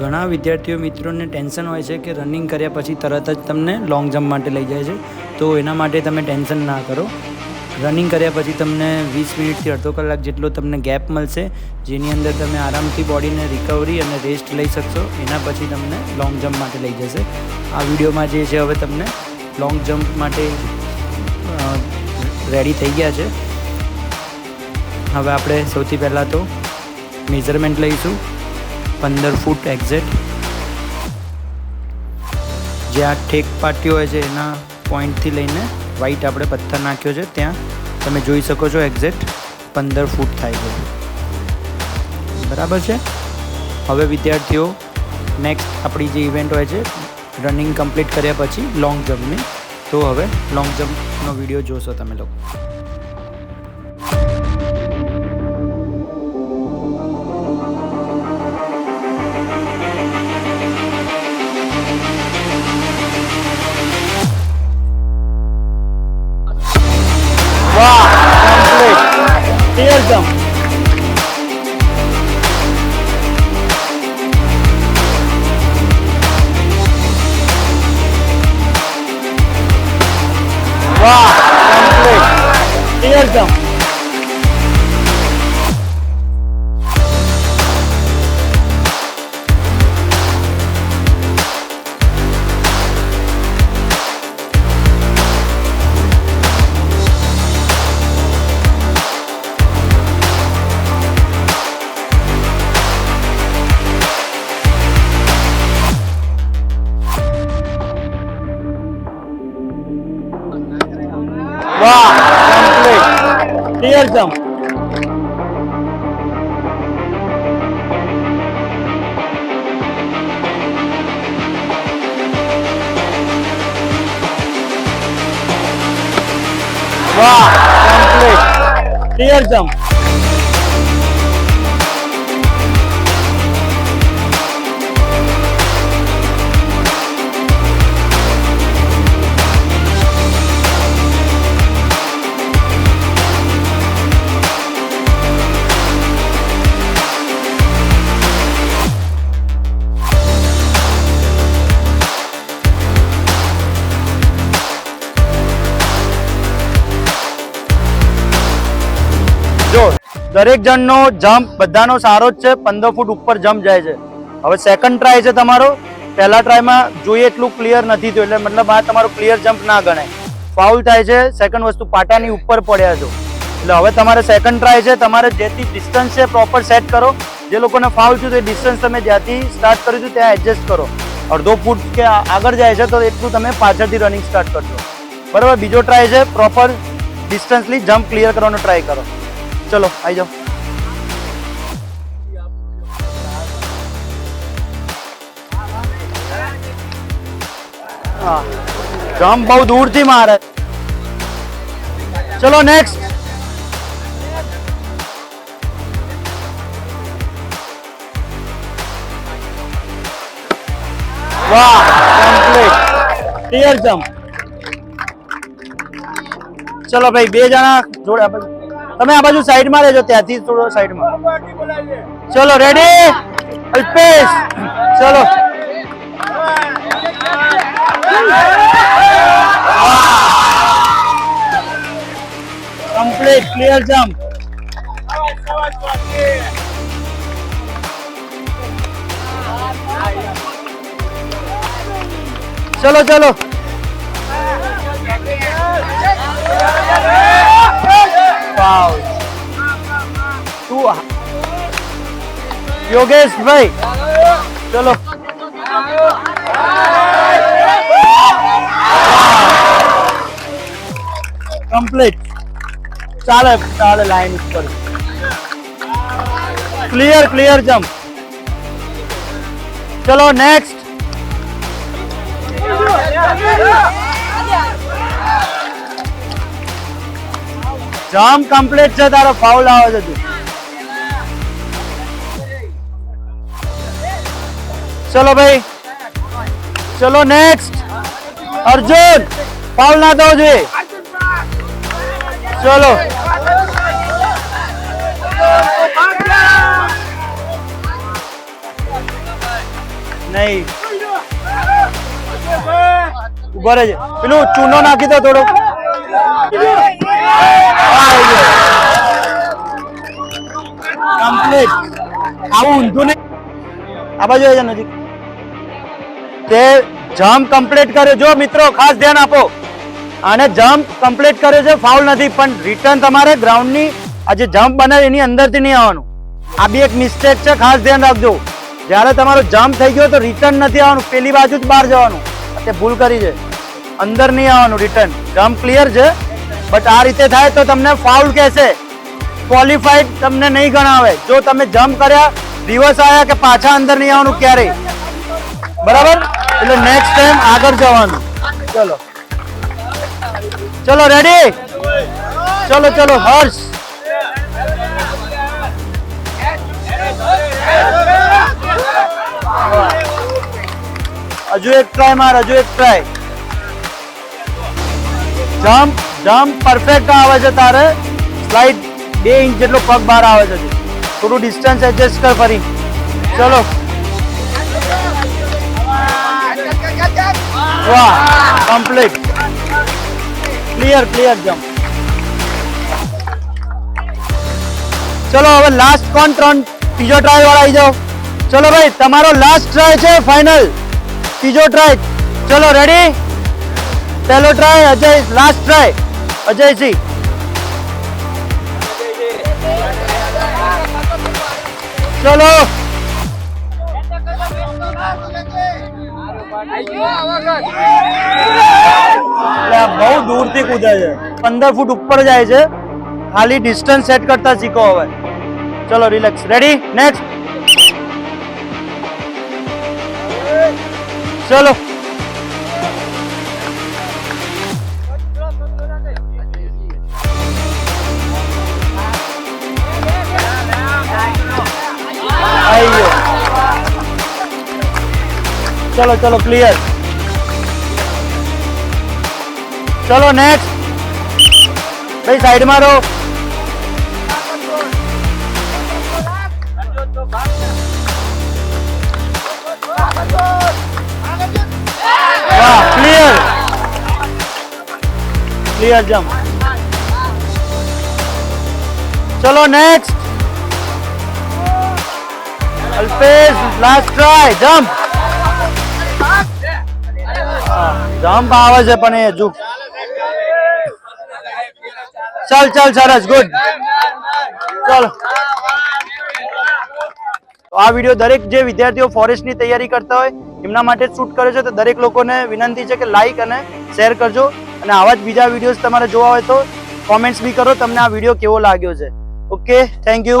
ઘણા વિદ્યાર્થીઓ મિત્રોને ટેન્શન હોય છે કે રનિંગ કર્યા પછી તરત જ તમને લોંગ જમ્પ માટે લઈ જાય છે. તો એના માટે તમે ટેન્શન ના કરો. રનિંગ કર્યા પછી તમને વીસ મિનિટથી અડધો કલાક જેટલો તમને ગેપ મળશે, જેની અંદર તમે આરામથી બોડીને રિકવરી અને રેસ્ટ લઈ શકશો. એના પછી તમને લોંગ જમ્પ માટે લઈ જશે. આ વિડીયોમાં જે છે હવે તમને લોંગ જમ્પ માટે રેડી થઈ ગયા છે. હવે આપણે સૌથી પહેલાં તો મેઝરમેન્ટ લઈશું. પંદર ફૂટ એક્ઝેક્ટ. જે આ ઠેક પાટી હોય છે, એના પોઈન્ટથી લઈને વ્હાઈટ આપણે પથ્થર નાખ્યો છે, ત્યાં. તમે જોઈ શકો છો એક્ઝેક્ટ પંદર ફૂટ થાય છે. બરાબર છે? હવે વિદ્યાર્થીઓ નેક્સ્ટ આપણી જે ઇવેન્ટ હોય છે રનિંગ કમ્પ્લીટ કર્યા પછી લોંગ જમ્પની તો હવે લોંગ જમ્પનો વીડિયો જોશો તમે લોકો. કમ્પ્લીટ ક્લિયર જમ્પ વાહ કમ્પ્લીટ ક્લિયર જમ્પ વાહ કમ્પ્લીટ ક્લિયર દરેક જણનો જમ્પ બધાનો સારો જ છે, પંદર ફૂટ ઉપર જમ્પ જાય છે. હવે સેકન્ડ ટ્રાય છે તમારો. પહેલા ટ્રાયમાં જોઈએ એટલું ક્લિયર નથી થયું, એટલે મતલબ આ તમારો ક્લિયર જમ્પ ના ગણાય. ફાઉલ થાય છે સેકન્ડ વસ્તુ પાટાની ઉપર પડ્યા છો. એટલે હવે તમારે સેકન્ડ ટ્રાય છે, તમારે જેથી ડિસ્ટન્સ છે પ્રોપર સેટ કરો. જે લોકોને ફાઉલ થયું એ ડિસ્ટન્સ તમે જ્યાંથી સ્ટાર્ટ કર્યું હતું ત્યાં એડજસ્ટ કરો. અડધો ફૂટ કે આગળ જાય છે, તો એટલું તમે પાછળથી રનિંગ સ્ટાર્ટ કરશો બરાબર, બીજો ટ્રાય છે પ્રોપર ડિસ્ટન્સલી જમ્પ ક્લિયર કરવાનો ટ્રાય કરો. ચલો આવી જાઓ. હા. જમ્પ બહુ દૂરથી મારે. ચલો નેક્સ્ટ વાહ ક્લિયર જમ્પ ચલો, ભાઈ, બે જણા જોડે. તમે આ બાજુ સાઈડમાં રહેજો, ત્યાંથી થોડો સાઈડમાં. ચલો રેડી અલ્પેશ, ચલો. કમ્પ્લીટ ક્લિયર જમ્પ ચલો ચલો. યોગેશ ભાઈ ચલો. કમ્પ્લીટ ચાલે ચાલે લાઈન ઉપર. ક્લિયર ક્લિયર જમ્પ ચલો નેક્સ્ટ જમ્પ કમ્પ્લીટ છે, તારો ફાઉલ આવે છે તું. ચલો ભાઈ. ચલો નેક્સ્ટ અર્જુન ફાઉલ ના દો જોઈએ ચલો. નહીં. ઊભો રહેજે. પેલું ચૂનો નાખી દો થોડો કમ્પ્લીટ આવું ઊંધું નહીં. આ બાજુ આવી જાય નજીક. તે જમ્પ કમ્પ્લીટ કર્યો. જો મિત્રો ખાસ ધ્યાન આપો. આને જમ્પ કમ્પ્લીટ કર્યો છે ફાઉલ નથી, પણ રિટર્ન તમારે ગ્રાઉન્ડની આ જે જમ્પ બને એની અંદરથી નહીં આવવાનું. આ બી એક મિસ્ટેક છે, ખાસ ધ્યાન રાખજો. જ્યારે તમારો જમ્પ થઈ ગયો તો રિટર્ન નથી આવવાનું, પેલી બાજુ જ બહાર જવાનું. તે ભૂલ કરી છે. અંદર નહીં આવવાનું રિટર્ન જમ્પ ક્લિયર છે બટ આ રીતે થાય તો તમને ફાઉલ કહેશે. ક્વોલિફાઈડ તમને નહીં ગણાવે. જો તમે જમ્પ કર્યા, દિવસ આવ્યા કે પાછા અંદર નહીં આવવાનું ક્યારેય. બરાબર? એટલે નેક્સ્ટ ટાઈમ આગળ જવાનું. ચલો. ચલો રેડી ચલો ચલો હર્ષ હજુ એક ટ્રાય માર, હજુ એક ટ્રાય જમ્પ જમ્પ પરફેક્ટ આવે છે તારે. સ્લાઇડ બે ઇંચ જેટલો પગ બહાર આવે છે. થોડું ડિસ્ટન્સ એડજસ્ટ કર ફરી. ચલો. વાહ કમ્પ્લીટ ક્લિયર ક્લિયર જમ્પ ચલો, હવે લાસ્ટ કોણ ત્રણ ત્રીજો ટ્રાય વાળા આવી જાઓ. ચલો ભાઈ, તમારો લાસ્ટ ટ્રાય છે ફાઇનલ ત્રીજો ટ્રાય ચલો રેડી પહેલો try Ajay last try Ajaysinh ચલો બહુ દૂરથી કૂદે છે. પંદર ફૂટ ઉપર જાય છે. ખાલી ડિસ્ટન્સ સેટ કરતા શીખો હવે. ચલો રિલેક્સ રેડી નેક્સ્ટ ચલો. આવી ગયો. ચલો ચલો ક્લિયર ચલો નેક્સ્ટ ભાઈ સાઈડમાં રહો. વાહ ક્લિયર ક્લિયર જમ્પ ચલો next Alpesh last try jump jump આવે છે પણ એ હજુ. ચાલ ચાલ, સરસ, ગુડ. ચાલો. તો આ વીડિયો દરેક જે વિદ્યાર્થીઓ ફોરેસ્ટની તૈયારી કરતા હોય, એમના માટે શૂટ કરે છે, તો દરેક લોકોને વિનંતી છે કે લાઈક અને શેર કરજો. અને આવા જ બીજા વિડીયોઝ તમારે જોવા હોય તો કોમેન્ટ્સ બી કરો, તમને આ વીડિયો કેવો લાગ્યો છે. Okay thank you!